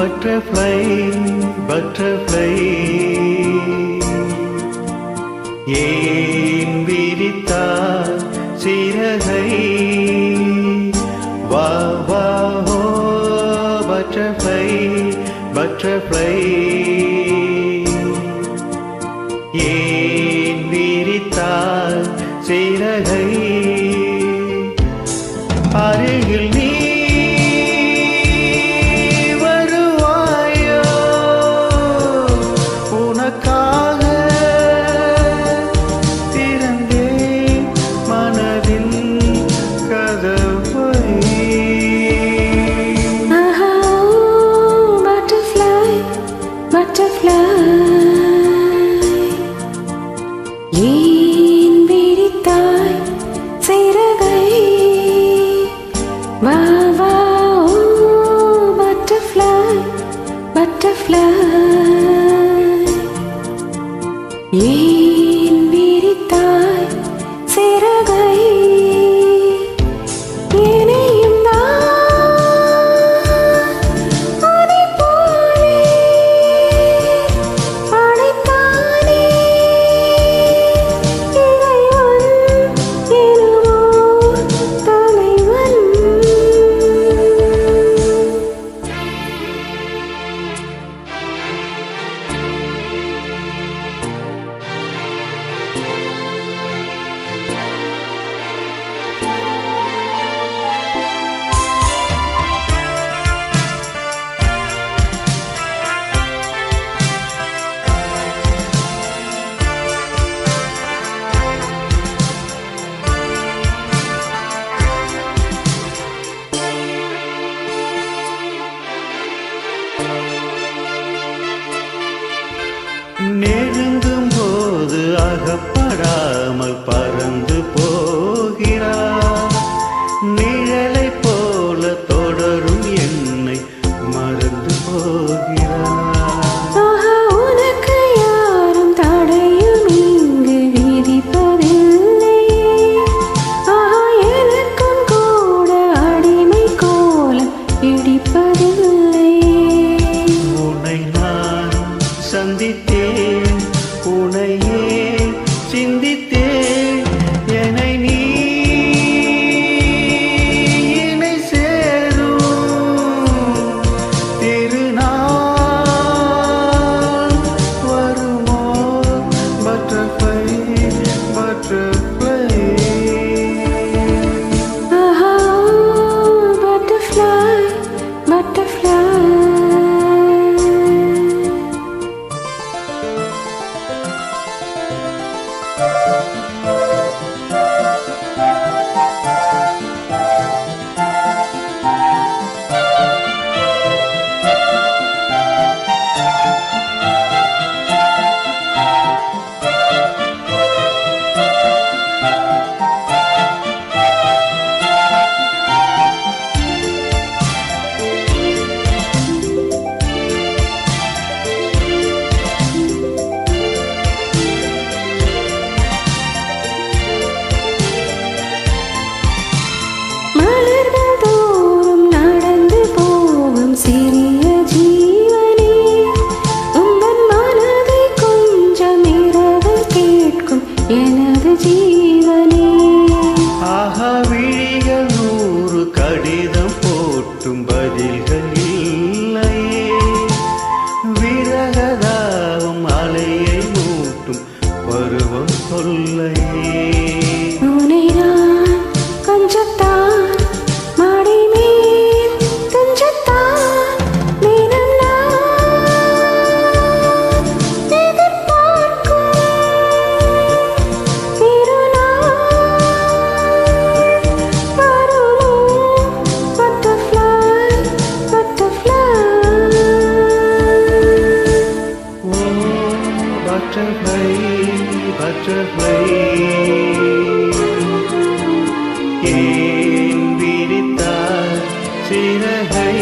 Butterfly butterfly ஏன் விரித்தா சிறகை? வா வா ஹோ பட்டர்ஃப்ளை பட்டர்ஃப்ளை ஏன் விரித்தால் சிறகை? butterfly. நெருங்கும் போது அகப்படாமல் பறந்து போ உனையே சிந்தித்தேன். Música எனது ஜீவனே. ஆஹா விழிகள் butterfly, butterfly. ஏன் விரித்தார் சிறகை